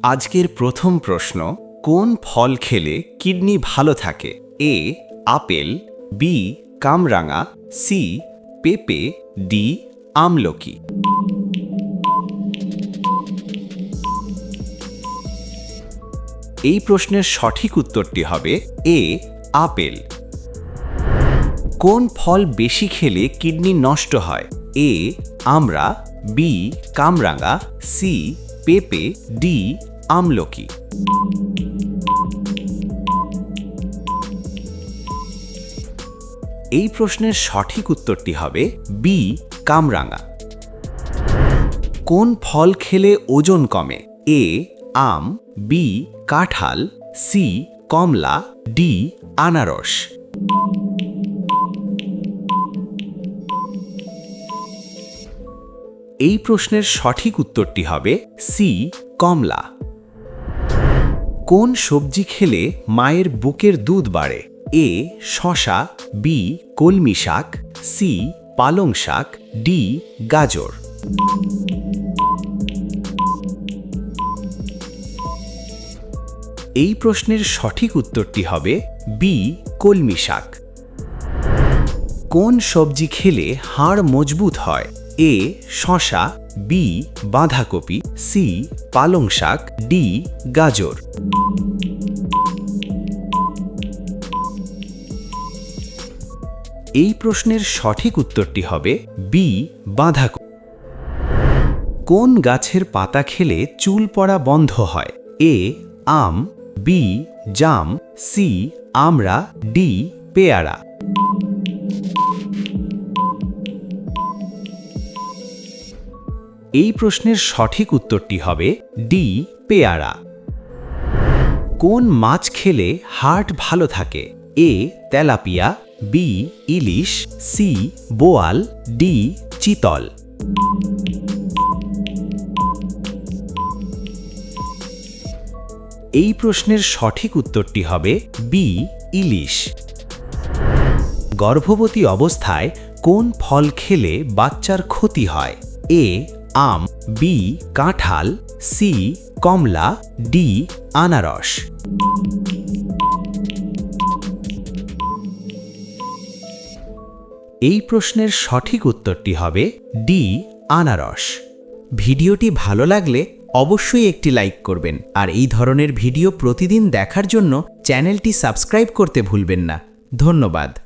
আজকের প্রথম প্রশ্ন, কোন ফল খেলে কিডনি ভালো থাকে? এ, আপেল, বি, কামরাঙা, সি, পেঁপে, ডি, আমলকি। এই প্রশ্নের সঠিক উত্তরটি হবে এ, আপেল। কোন ফল বেশি খেলে কিডনি নষ্ট হয়? এ আমরা বি, কামরাঙা, সি পেঁপে ডি আমলকি। এই প্রশ্নের সঠিক উত্তরটি হবে বি, কামরাঙা। কোন ফল খেলে ওজন কমে? এ, আম, বি, কাঁঠাল, সি, কমলা, ডি, আনারস। এই প্রশ্নের সঠিক উত্তরটি হবে সি কমলা। কোন সবজি খেলে মায়ের বুকের দুধ বাড়ে? এ শশা বি কলমি শাক সি পালং শাক ডি গাজর। এই প্রশ্নের সঠিক উত্তরটি হবে বি কলমি শাক। কোন সবজি খেলে হাড় মজবুত হয়? এ শশা, বি বাঁধাকপি, সি পালং শাক, ডি গাজর। এই প্রশ্নের সঠিক উত্তরটি হবে বি বাঁধাকপি। কোন গাছের পাতা খেলে চুল পড়া বন্ধ হয়? এ আম, বি জাম, সি আমড়া, ডি পেয়ারা। এই প্রশ্নের সঠিক উত্তরটি হবে ডি, পেয়ারা। কোন মাছ খেলে হার্ট ভালো থাকে? এ, তেলাপিয়া, বি, ইলিশ, সি, বোয়াল, ডি, চিতল। এই প্রশ্নের সঠিক উত্তরটি হবে বি, ইলিশ। গর্ভবতী অবস্থায় কোন ফল খেলে বাচ্চার ক্ষতি হয়? এ আম, বি, কাঁঠাল, সি, কমলা, ডি, আনারস। এই প্রশ্নের সঠিক উত্তরটি হবে ডি, আনারস। ভিডিওটি ভালো লাগলে অবশ্যই একটি লাইক করবেন আর এই ধরনের ভিডিও প্রতিদিন দেখার জন্য চ্যানেলটি সাবস্ক্রাইব করতে ভুলবেন না। ধন্যবাদ।